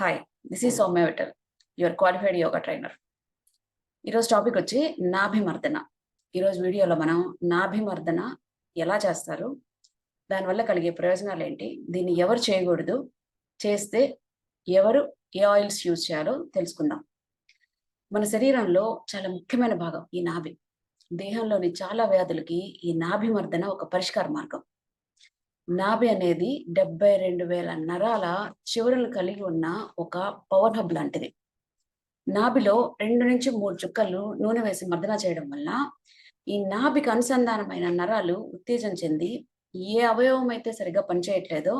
Hi this is Soumya Vithal your qualified yoga trainer ఈరోజు topic వచ్చి నాభిమర్దన. ఈరోజు వీడియోలో మనం నాభిమర్దన ఎలా చేస్తారు? దానివల్ల కలిగే ప్రయోజనాలు ఏంటి? దీన్ని ఎవరు చేయకూడదు? చేస్తే ఎవరు ఏ ఆయిల్స్ యూజ్ చేయాలో తెలుసుకుందాం. మన శరీరంలో చాలా ముఖ్యమైన భాగం ఈ నాభి. దేహంలోని చాలా వ్యాధులకి ఈ నాభిమర్దన ఒక పరిష్కార మార్గం. నాభి అనేది డెబ్బై రెండు వేల నరాల చివరలు కలిగి ఉన్న ఒక పవర్ హబ్ లాంటిది. నాభిలో రెండు నుంచి మూడు చుక్కలు నూనె వేసి మర్దన చేయడం వల్ల ఈ నాభికి అనుసంధానమైన నరాలు ఉత్తేజం చెంది ఏ అవయవం అయితే సరిగ్గా పనిచేయట్లేదో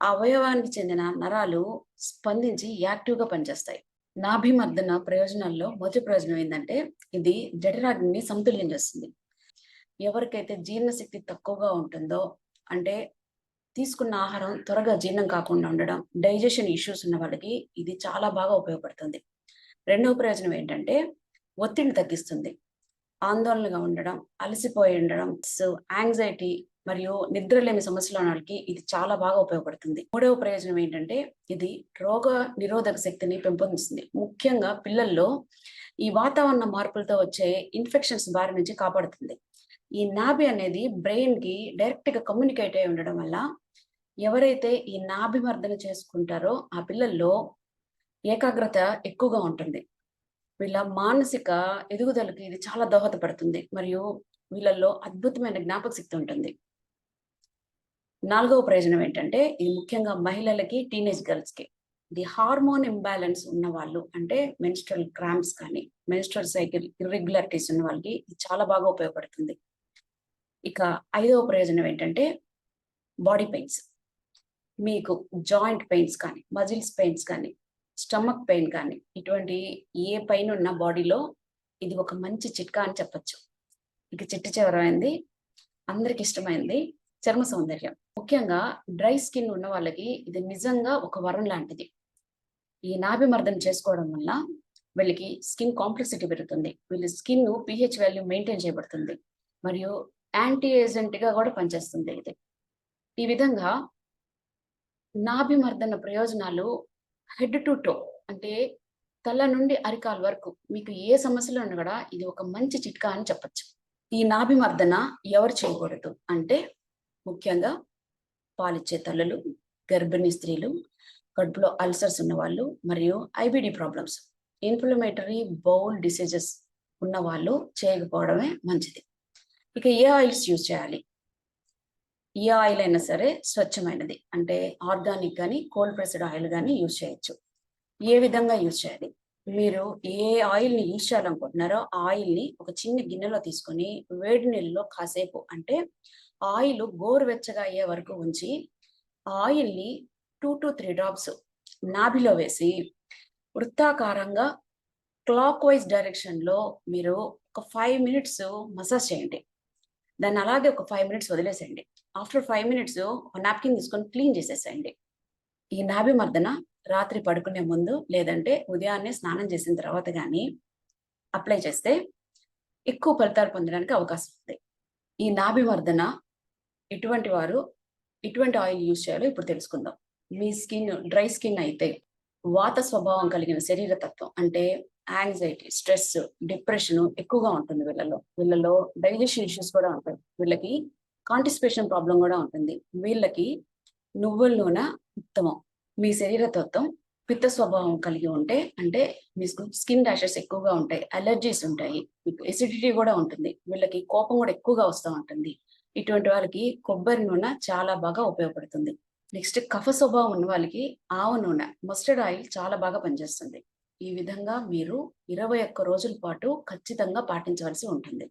ఆ అవయవానికి చెందిన నరాలు స్పందించి యాక్టివ్గా పనిచేస్తాయి. నాభి మర్దన ప్రయోజనాల్లో మొదటి ప్రయోజనం ఏంటంటే ఇది జఠరాగ్ని సమతుల్యం చేస్తుంది. ఎవరికైతే జీర్ణశక్తి తక్కువగా ఉంటుందో అంటే తీసుకున్న ఆహారం త్వరగా జీర్ణం కాకుండా ఉండడం డైజెషన్ ఇష్యూస్ ఉన్న వాళ్ళకి ఇది చాలా బాగా ఉపయోగపడుతుంది. రెండవ ప్రయోజనం ఏంటంటే ఒత్తిడిని తగ్గిస్తుంది. ఆందోళనగా ఉండడం అలసిపోయి ఉండడం యాంగ్జైటీ మరియు నిద్రలేమి సమస్యలు ఉన్న వాళ్ళకి ఇది చాలా బాగా ఉపయోగపడుతుంది. మూడవ ప్రయోజనం ఏంటంటే ఇది రోగ నిరోధక శక్తిని పెంపొందిస్తుంది. ముఖ్యంగా పిల్లల్లో ఈ వాతావరణ మార్పులతో వచ్చే ఇన్ఫెక్షన్స్ బారి నుంచి కాపాడుతుంది. ఈ నాభి అనేది బ్రెయిన్కి డైరెక్ట్గా కమ్యూనికేట్ అయి ఉండడం వల్ల ఎవరైతే ఈ నాభిమర్దన చేసుకుంటారో ఆ పిల్లల్లో ఏకాగ్రత ఎక్కువగా ఉంటుంది. వీళ్ళ మానసిక ఎదుగుదలకి ఇది చాలా దోహదపడుతుంది. మరియు వీళ్ళల్లో అద్భుతమైన జ్ఞాపక శక్తి ఉంటుంది. నాలుగవ ప్రయోజనం ఏంటంటే ఇది ముఖ్యంగా మహిళలకి టీనేజ్ గర్ల్స్కి ది హార్మోన్ ఇంబ్యాలెన్స్ ఉన్న వాళ్ళు అంటే మెన్స్ట్రల్ క్రాంప్స్ కానీ మెన్స్ట్రల్ సైకిల్ ఇర్రెగ్యులారిటీస్ ఉన్న వాళ్ళకి ఇది చాలా బాగా ఉపయోగపడుతుంది. ఇక ఐదవ ప్రయోజనం ఏంటంటే బాడీ పెయిన్స్. మీకు జాయింట్ పెయిన్స్ కానీ మజిల్స్ పెయిన్స్ కానీ స్టమక్ పెయిన్ కానీ ఇటువంటి ఏ పెయిన్ ఉన్న బాడీలో ఇది ఒక మంచి చిట్కా అని చెప్పచ్చు. ఇక చిట్టి చివరైంది అందరికి ఇష్టమైంది చర్మ సౌందర్యం. ముఖ్యంగా డ్రై స్కిన్ ఉన్న వాళ్ళకి ఇది నిజంగా ఒక వరం లాంటిది. ఈ నాభిమర్దం చేసుకోవడం వల్ల వీళ్ళకి స్కిన్ కాంప్లెక్సిటీ పెరుగుతుంది. వీళ్ళ స్కిన్ పిహెచ్ వాల్యూ మెయింటైన్ చేయబడుతుంది. మరియు యాంటీ ఏజెంట్గా కూడా పనిచేస్తుంది ఇది. ఈ విధంగా నాభిమర్దన ప్రయోజనాలు హెడ్ టు టో అంటే తల నుండి అరికాల వరకు. మీకు ఏ సమస్యలు ఉన్నా కూడా ఇది ఒక మంచి చిట్కా అని చెప్పచ్చు. ఈ నాభిమర్దన ఎవరు చేయకూడదు అంటే ముఖ్యంగా పాలిచ్చే తల్లులు గర్భిణీ స్త్రీలు కడుపులో అల్సర్స్ ఉన్న వాళ్ళు మరియు IBD problems inflammatory bowel diseases ఉన్న వాళ్ళు చేయకపోవడమే మంచిది. ఇక ఏ ఆయిల్స్ యూజ్ చేయాలి? ఏ ఆయిల్ అయినా సరే స్వచ్ఛమైనది. అంటే ఆర్గానిక్ కానీ కోల్డ్ ప్రెస్డ్ ఆయిల్ కానీ యూజ్ చేయొచ్చు. ఏ విధంగా యూజ్ చేయాలి? మీరు ఏ ఆయిల్ని యూజ్ చేయాలనుకుంటున్నారో ఆ ఆయిల్ని ఒక చిన్న గిన్నెలో తీసుకొని వేడి నీళ్ళలో కాసేపు అంటే ఆయిల్ గోరువెచ్చగా అయ్యే వరకు ఉంచి ఆయిల్ని టూ టు త్రీ డ్రాప్స్ నాభిలో వేసి వృత్తాకారంగా క్లాక్ వైజ్ డైరెక్షన్లో మీరు ఒక ఫైవ్ మినిట్స్ మసాజ్ చేయండి. దాన్ని అలాగే ఒక ఫైవ్ మినిట్స్ వదిలేసేయండి. ఆఫ్టర్ ఫైవ్ మినిట్స్ నాప్కిన్ తీసుకొని క్లీన్ చేసేసేయండి. ఈ నాభి మర్దన రాత్రి పడుకునే ముందు లేదంటే ఉదయాన్నే స్నానం చేసిన తర్వాత కానీ అప్లై చేస్తే ఎక్కువ ఫలితాలు పొందడానికి అవకాశం ఉంది. ఈ నాభిమర్దన ఎటువంటి వారు ఎటువంటి ఆయిల్ యూజ్ చేయాలో ఇప్పుడు తెలుసుకుందాం. మీ స్కిన్ డ్రై స్కిన్ అయితే వాత స్వభావం కలిగిన శరీర తత్వం అంటే యాంగ్జైటీ స్ట్రెస్ డిప్రెషన్ ఎక్కువగా ఉంటుంది వీళ్ళలో. వీళ్ళలో డైజెషన్ ఇష్యూస్ కూడా ఉంటాయి. వీళ్ళకి కాంటిస్పేషన్ ప్రాబ్లం కూడా ఉంటుంది. వీళ్ళకి నువ్వుల నూనె ఉత్తమం. మీ శరీర తత్వం పిత్త స్వభావం కలిగి ఉంటే అంటే మీ స్కిన్ ర్యాషెస్ ఎక్కువగా ఉంటాయి అలర్జీస్ ఉంటాయి మీకు ఎసిడిటీ కూడా ఉంటుంది. వీళ్ళకి కోపం కూడా ఎక్కువగా వస్తూ ఉంటుంది. ఇటువంటి వాళ్ళకి కొబ్బరి నూనె చాలా బాగా ఉపయోగపడుతుంది. నెక్స్ట్ కఫ స్వభావం ఉన్న వాళ్ళకి ఆవ నూనె మస్టర్డ్ ఆయిల్ చాలా బాగా పనిచేస్తుంది. ఈ విధంగా మీరు ఇరవై ఒక్క రోజుల పాటు ఖచ్చితంగా పాటించవలసి ఉంటుంది.